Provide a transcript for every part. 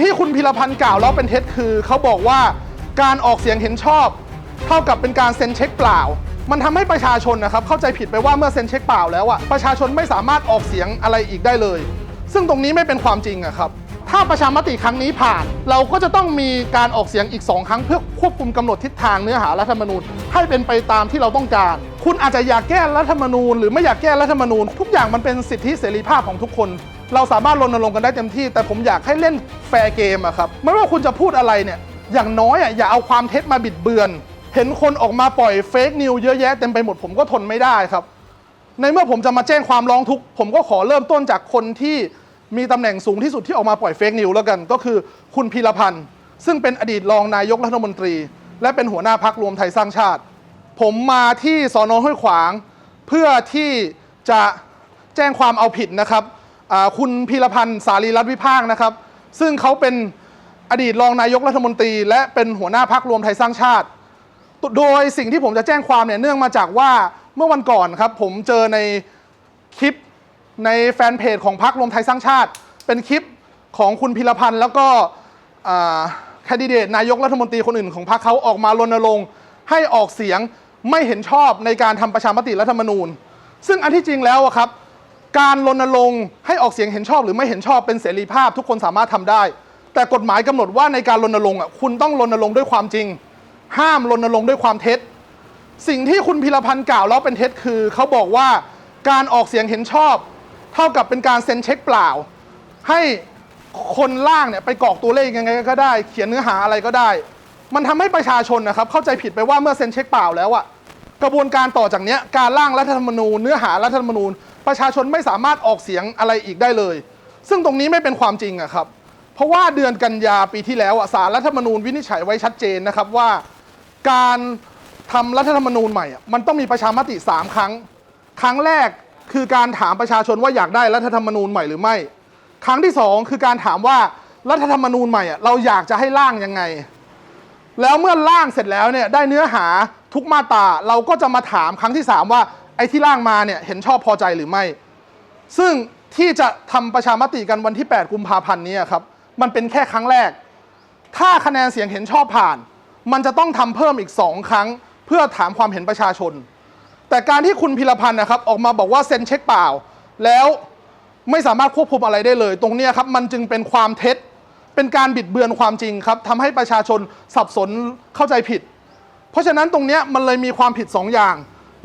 ที่คุณพิรพันธ์กล่าวแล้วเป็นเท็จคือ เขาบอกว่าการออกเสียงเห็นชอบ เท่ากับเป็นการเซ็นเช็คเปล่า มันทำให้ประชาชนนะครับเข้าใจผิดไปว่าเมื่อเซ็นเช็คเปล่าแล้วอะประชาชนไม่สามารถออกเสียงอะไรอีกได้เลย ซึ่งตรงนี้ไม่เป็นความจริงอะครับถ้าประชามติครั้งนี้ผ่าน เราก็จะต้องมีการออกเสียงอีก 2 ครั้งเพื่อควบคุมกำหนดทิศทางเนื้อหารัฐธรรมนูญให้เป็นไปตามที่เราต้องการ คุณอาจจะอยากแก้รัฐธรรมนูญ หรือไม่อยากแก้รัฐธรรมนูญ ทุกอย่างมันเป็นสิทธิเสรีภาพของทุกคน เราสามารถรณรงค์กันได้เต็มที่ แต่ผมอยากให้เล่นแฟร์เกมอะครับไม่ว่าคุณจะพูดอะไรเนี่ยอย่างน้อยอะอย่าเอาความเท็จมาบิดเบือน เห็นคนออกมาปล่อยเฟกนิวเยอะแยะเต็มไปหมดผมก็ทนไม่ได้ครับ ในเมื่อผมจะมาแจ้งความร้องทุกข์ผมก็ขอเริ่มต้นจากคนที่มีตำแหน่งสูงที่สุดที่ออกมาปล่อยเฟกนิวแล้วกัน ก็คือคุณพีรพันธ์ซึ่งเป็นอดีตรองนายกรัฐมนตรี และเป็นหัวหน้าพักรวมไทยสร้างชาติ ผมมาที่สอนอห้วยขวาง เพื่อที่จะแจ้งความเอาผิดนะครับ คุณพีรพันธ์สารีรัตน์วิภาคนะครับ ซึ่งเขาเป็นอดีตรองนายกรัฐมนตรี และเป็นหัวหน้าพักรวมไทยสร้างชาติ โดยสิ่งที่ผมจะแจ้งความเนี่ยเนื่องมาจากว่าเมื่อวันก่อนครับผมเจอในคลิปในแฟนเพจของพรรครวมไทยสร้างชาติ เป็นคลิปของคุณพิรพันธ์แล้วก็แคนดิเดตนายกรัฐมนตรีคนอื่นของพรรคเขาออกมารณรงค์ให้ออกเสียงไม่เห็นชอบในการทำประชามติรัฐธรรมนูญ ซึ่งอันที่จริงแล้วอะครับ การรณรงค์ให้ออกเสียงเห็นชอบหรือไม่เห็นชอบเป็นเสรีภาพทุกคนสามารถทำได้ แต่กฎหมายกำหนดว่าในการรณรงค์อะคุณต้องรณรงค์ด้วยความจริง ห้ามรณรงค์ด้วยความเท็จ สิ่งที่คุณพิรพันธ์กล่าวแล้วเป็นเท็จคือเขาบอกว่าการออกเสียงเห็นชอบ เท่ากับเป็นการเซ็นเช็คเปล่า ให้คนล่างเนี่ยไปกรอกตัวเลขยังไงก็ได้ เขียนเนื้อหาอะไรก็ได้ มันทำให้ประชาชนนะครับเข้าใจผิดไปว่าเมื่อเซ็นเช็คเปล่าแล้วอะ กระบวนการต่อจากเนี้ยการร่างรัฐธรรมนูญเนื้อหารัฐธรรมนูญ ประชาชนไม่สามารถออกเสียงอะไรอีกได้เลย ซึ่งตรงนี้ไม่เป็นความจริงอะครับ เพราะว่าเดือนกันยาปีที่แล้วอะสารรัฐธรรมนูญวินิจฉัยไว้ชัดเจนนะครับว่า การทำรัฐธรรมนูญใหม่มันต้องมีประชามติ 3 ครั้ง ครั้งแรกคือการถามประชาชนว่าอยากได้รัฐธรรมนูญใหม่หรือไม่ ครั้งที่ 2 คือการถามว่ารัฐธรรมนูญใหม่เราอยากจะให้ร่างยังไง แล้วเมื่อร่างเสร็จแล้วเนี่ยได้เนื้อหาทุกมาตราเราก็จะมาถามครั้งที่ 3 ว่าไอ้ที่ร่างมาเนี่ยเห็นชอบพอใจหรือไม่ ซึ่งที่จะทำประชามติกันวันที่ 8 กุมภาพันธ์นี้ครับมันเป็นแค่ครั้งแรก ถ้าคะแนนเสียงเห็นชอบผ่าน มันจะต้องทำเพิ่มอีก 2 ครั้ง เพื่อถามความเห็นประชาชน แต่การที่คุณพิรพันธ์นะครับออกมาบอกว่าเซ็นเช็คเปล่า แล้วไม่สามารถควบคุมอะไรได้เลย ตรงนี้ครับมันจึงเป็นความเท็จ เป็นการบิดเบือนความจริงครับทำให้ประชาชนสับสนเข้าใจผิด เพราะฉะนั้นตรงนี้มันเลยมีความผิด 2 อย่าง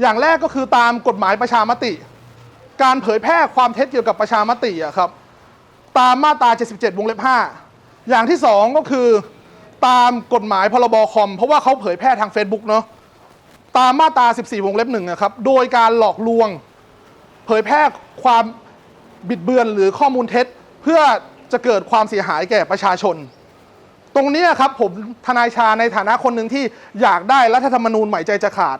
อย่างแรกก็คือตามกฎหมายประชามติ การเผยแพร่ความเท็จเกี่ยวกับประชามติอะครับ ตามมาตรา 77 วงเล็บ 5 อย่างที่ 2 ก็คือตามกฎหมายพรบคอม เพราะว่าเขาเผยแพร่ทาง Facebook เนาะตามมาตรา 14 วงเล็บหนึ่งอะครับ โดยการหลอกลวง เผยแพร่ความบิดเบือนหรือข้อมูลเท็จ เพื่อ จะเกิดความเสียหายแก่ประชาชน ตรงนี้ครับผมทนายชาในฐานะคนหนึ่งที่อยากได้รัฐธรรมนูญใหม่ใจจะขาด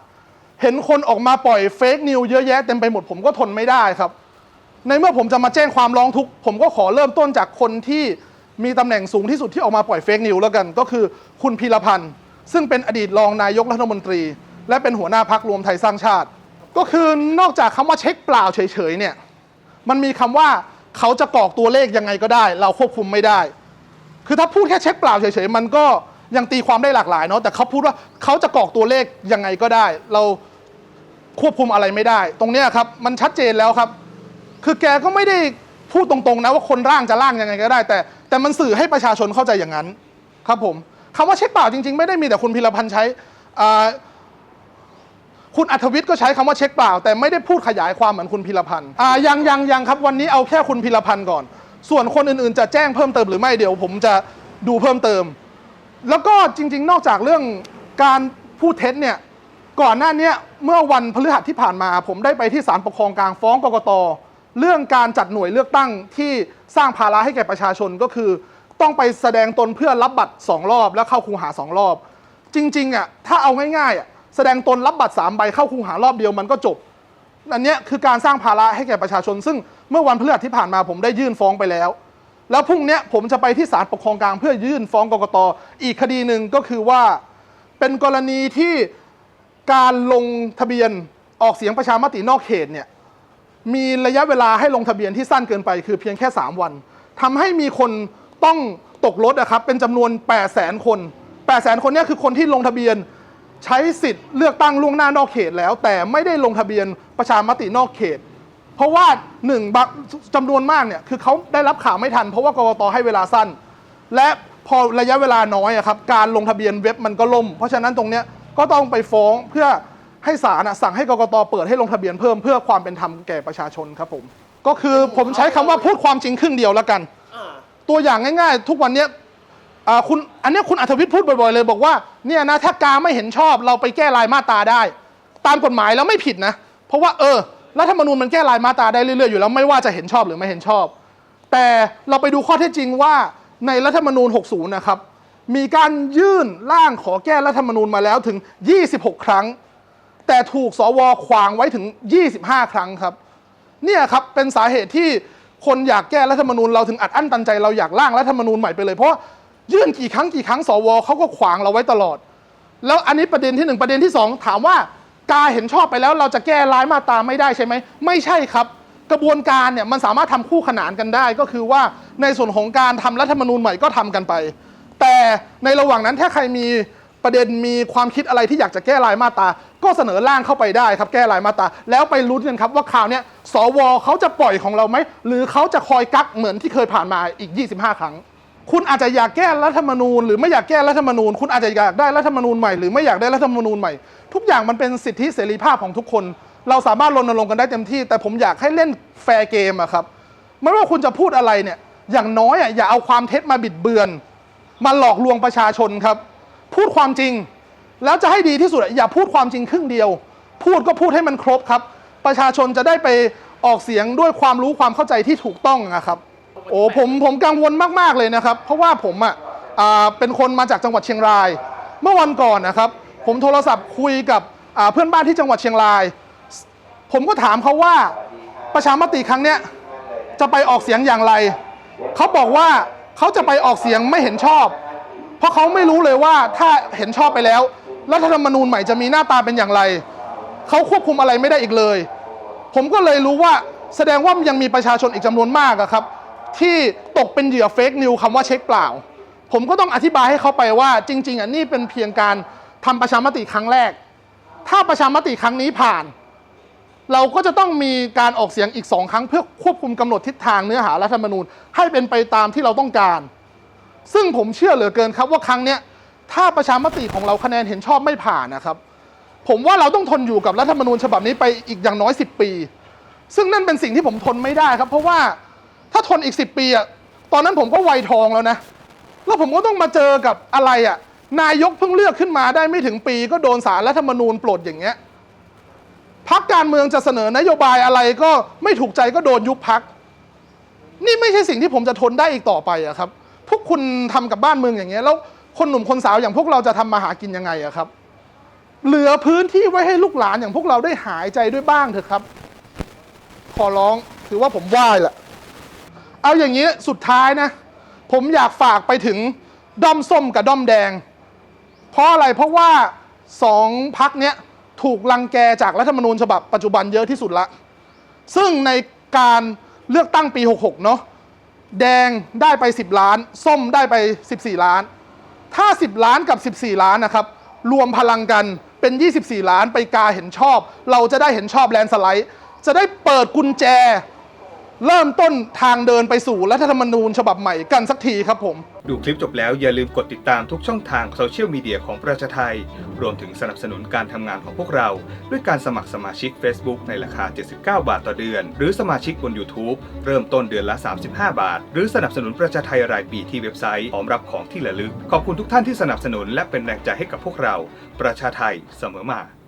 เห็นคนออกมาปล่อยเฟกนิวเยอะแยะเต็มไปหมดผมก็ทนไม่ได้ครับ ในเมื่อผมจะมาแจ้งความร้องทุกข์ผมก็ขอเริ่มต้นจากคนที่มีตำแหน่งสูงที่สุดที่ออกมาปล่อยเฟกนิวแล้วกัน ก็คือคุณพีรพันธ์ซึ่งเป็นอดีตรองนายกรัฐมนตรี และเป็นหัวหน้าพักรวมไทยสร้างชาติ ก็คือนอกจากคำว่าเช็คเปล่าเฉยๆเนี่ยมันมีคำว่า เขาจะกรอกตัวเลขยังไงก็ได้ เราควบคุมไม่ได้ คือถ้าพูดแค่เช็คเปล่าเฉยๆมันก็ยังตีความได้หลากหลายเนาะแต่เขาพูดว่าเขาจะกรอกตัวเลขยังไงก็ได้ เราควบคุมอะไรไม่ได้ ตรงเนี้ยครับมันชัดเจนแล้วครับ คือแกก็ไม่ได้พูดตรงๆนะว่าคนร่างจะร่างยังไงก็ได้ แต่แต่มันสื่อให้ประชาชนเข้าใจอย่างนั้น ครับผมคำว่าเช็คเปล่าจริง ๆ ไม่ได้มีแต่คุณพิรพันธ์ใช้อ่า คุณอัธวิทย์ก็ใช้คำว่าเช็คเปล่า แต่ไม่ได้พูดขยายความเหมือนคุณพิรพันธ์อ่ายังยังยังครับวันนี้เอาแค่คุณพิรพันธ์ก่อน ส่วนคนอื่นๆ จะแจ้งเพิ่มเติมหรือไม่เดี๋ยว ผมจะดูเพิ่มเติม แล้วก็จริง ๆ นอกจากเรื่องการพูดเท็จเนี่ยก่อนหน้าเนี้ยเมื่อวันพฤหัสที่ผ่านมา ผมได้ไปที่ศาลปกครองกลางฟ้องกกตเรื่องการจัดหน่วยเลือกตั้งที่สร้างภาระให้แก่ประชาชนก็คือ ต้องไปแสดงตนเพื่อรับบัตรสองรอบ แล้วเข้าคูหาสองรอบ จริงๆอะถ้าเอาง่ายๆอะ แสดงตนรับบัตรสามใบเข้าคูหารอบเดียวมันก็จบ อันเนี้ยคือการสร้างภาระให้แก่ประชาชน ซึ่งเมื่อวันพฤหัสที่ผ่านมาผมได้ยื่นฟ้องไปแล้ว แล้วพรุ่งเนี้ยผมจะไปที่ศาลปกครองกลางเพื่อยื่นฟ้องกกตอีกคดีหนึ่งก็คือว่า เป็นกรณีที่การลงทะเบียนออกเสียงประชามตินอกเขตเนี่ยมีระยะเวลาให้ลงทะเบียนที่สั้นเกินไปคือเพียงแค่ 3 วันทำให้มีคนต้องตกรถนะครับเป็นจำนวน 8 0 0แสนคน 8 0 0แสนคนเนี้คือคนที่ลงทะเบียน ใช้สิทธิ์เลือกตั้งล่วงหน้านอกเขตแล้ว แต่ไม่ได้ลงทะเบียนประชามตินอกเขต เพราะว่าหนึ่งบางจำนวนมากเนี่ยคือเขาได้รับข่าวไม่ทัน เพราะว่ากกตให้เวลาสั้น และพอระยะเวลาน้อยอะครับการลงทะเบียนเว็บมันก็ล่ม เพราะฉะนั้นตรงเนี้ยก็ต้องไปฟ้องเพื่อให้ศาลอะสั่งให้กกตเปิดให้ลงทะเบียนเพิ่มเพื่อความเป็นธรรมแก่ประชาชนครับผม ก็คือผมใช้คำว่าพูดความจริงครึ่งเดียวแล้วกัน ตัวอย่างง่ายๆ ทุกวันเนี้ย อ่าคุณอันเนี้ยคุณอัธวิทย์พูดบ่อยๆเลยบอกว่าเนี่ยนะถ้ากาไม่เห็นชอบเราไปแก้รายมาตราได้ ตามกฎหมายแล้วไม่ผิดนะ เพราะว่าเออรัฐธรรมนูญมันแก้รายมาตราได้เรื่อยๆอยู่แล้วไม่ว่าจะเห็นชอบหรือไม่เห็นชอบ แต่เราไปดูข้อเท็จจริงว่าในรัฐธรรมนูญ 60 นะครับ มีการยื่นร่างขอแก้รัฐธรรมนูญมาแล้วถึง 26 ครั้ง แต่ถูกสวขวางไว้ถึง 25 ครั้งครับ เนี่ยครับเป็นสาเหตุที่คนอยากแก้รัฐธรรมนูญเราถึงอัดอั้นตันใจเราอยากร่างรัฐธรรมนูญใหม่ไปเลยเพราะ ยื่นกี่ครั้งกี่ครั้งสวเขาก็ขวางเราไว้ตลอด แล้วอันนี้ประเด็นที่หนึ่งประเด็นที่สองถามว่ากาเห็นชอบไปแล้วเราจะแก้รายมาตราไม่ได้ใช่ไหมไม่ใช่ครับ กระบวนการเนี่ยมันสามารถทำคู่ขนานกันได้ ก็คือว่าในส่วนของการทำรัฐธรรมนูญใหม่ก็ทำกันไป แต่ในระหว่างนั้นถ้าใครมีประเด็นมีความคิดอะไรที่อยากจะแก้รายมาตราก็เสนอร่างเข้าไปได้ครับแก้รายมาตราแล้วไปลุ้นกันครับว่าคราวเนี้ยสวเขาจะปล่อยของเราไหมหรือเขาจะคอยกักเหมือนที่เคยผ่านมาอีก 25 ครั้ง คุณอาจจะอยากแก้รัฐธรรมนูญ หรือไม่อยากแก้รัฐธรรมนูญ คุณอาจจะอยากได้รัฐธรรมนูญใหม่หรือไม่อยากได้รัฐธรรมนูญใหม่ ทุกอย่างมันเป็นสิทธิเสรีภาพของทุกคน เราสามารถรณรงค์กันได้เต็มที่ แต่ผมอยากให้เล่นแฟร์เกมอะครับไม่ว่าคุณจะพูดอะไรเนี่ย อย่างน้อยอะอย่าเอาความเท็จมาบิดเบือน มาหลอกลวงประชาชนครับ พูดความจริง แล้วจะให้ดีที่สุดอะอย่าพูดความจริงครึ่งเดียว พูดก็พูดให้มันครบครับ ประชาชนจะได้ไปออกเสียงด้วยความรู้ความเข้าใจที่ถูกต้องนะครับ โอ้ผมผมกังวลมากๆเลยนะครับ เพราะว่าผมอะเป็นคนมาจากจังหวัดเชียงราย เมื่อวันก่อนนะครับ ผมโทรศัพท์คุยกับเพื่อนบ้านที่จังหวัดเชียงราย ผมก็ถามเขาว่าประชามติครั้งเนี้ยจะไปออกเสียงอย่างไรเขาบอกว่าเขาจะไปออกเสียงไม่เห็นชอบ เพราะเขาไม่รู้เลยว่าถ้าเห็นชอบไปแล้วรัฐธรรมนูญใหม่จะมีหน้าตาเป็นอย่างไรเขาควบคุมอะไรไม่ได้อีกเลย ผมก็เลยรู้ว่าแสดงว่ายังมีประชาชนอีกจำนวนมากครับ ที่ตกเป็นเหยื่อเฟกนิวคำว่าเช็คเปล่า ผมก็ต้องอธิบายให้เขาไปว่า จริง ๆอะนี่เป็นเพียงการทำประชามติครั้งแรก ถ้าประชามติครั้งนี้ผ่าน เราก็จะต้องมีการออกเสียงอีกสองครั้ง เพื่อควบคุมกำหนดทิศทางเนื้อหารัฐธรรมนูญให้เป็นไปตามที่เราต้องการ ซึ่งผมเชื่อเหลือเกินครับว่าครั้งเนี้ยถ้าประชามติของเราคะแนนเห็นชอบไม่ผ่านนะครับ ผมว่าเราต้องทนอยู่กับรัฐธรรมนูญฉบับนี้ไปอีกอย่างน้อย 10 ปี ซึ่งนั่นเป็นสิ่งที่ผมทนไม่ได้ครับ เพราะว่า ถ้าทนอีก 10 ปีอะตอนนั้นผมก็วัยทองแล้วนะ แล้วผมก็ต้องมาเจอกับอะไรอะนายกเพิ่งเลือกขึ้นมาได้ไม่ถึงปีก็โดนสารรัฐธรรมนูญปลดอย่างเงี้ยพักการเมืองจะเสนอนโยบายอะไรก็ไม่ถูกใจก็โดนยุบพัก นี่ไม่ใช่สิ่งที่ผมจะทนได้อีกต่อไปอะครับ พวกคุณทำกับบ้านเมืองอย่างเงี้ยแล้วคนหนุ่มคนสาวอย่างพวกเราจะทำมาหากินยังไงอะครับ เหลือพื้นที่ไว้ให้ลูกหลานอย่างพวกเราได้หายใจด้วยบ้างเถอะครับ ขอร้องถือว่าผมไหว้แหละ เอาอย่างนี้สุดท้ายนะ ผมอยากฝากไปถึงด้อมส้มกับด้อมแดง เพราะอะไรเพราะว่าสองพักเนี้ยถูกลังแกจากรัฐธรรมนูญฉบับปัจจุบันเยอะที่สุดละ ซึ่งในการเลือกตั้งปี 66 เนาะแดงได้ไป 10 ล้าน ส้มได้ไป 14 ล้าน ถ้า 10 ล้านกับ 14 ล้านนะครับ รวมพลังกันเป็น 24 ล้านไปกาเห็นชอบ เราจะได้เห็นชอบแลนสไลด์ จะได้เปิดกุญแจ เริ่มต้นทางเดินไปสู่รัฐธรรมนูญฉบับใหม่กันสักทีครับผม ดูคลิปจบแล้วอย่าลืมกดติดตามทุกช่องทางโซเชียลมีเดียของประชาไทย รวมถึงสนับสนุนการทำงานของพวกเรา ด้วยการสมัครสมาชิก Facebook ในราคา 79 บาทต่อเดือน หรือสมาชิกบน YouTube เริ่มต้นเดือนละ 35 บาท หรือสนับสนุนประชาไทยรายปีที่เว็บไซต์พร้อมรับของที่ระลึก ขอบคุณทุกท่านที่สนับสนุนและเป็นแรงใจให้กับพวกเรา ประชาไทยเสมอมา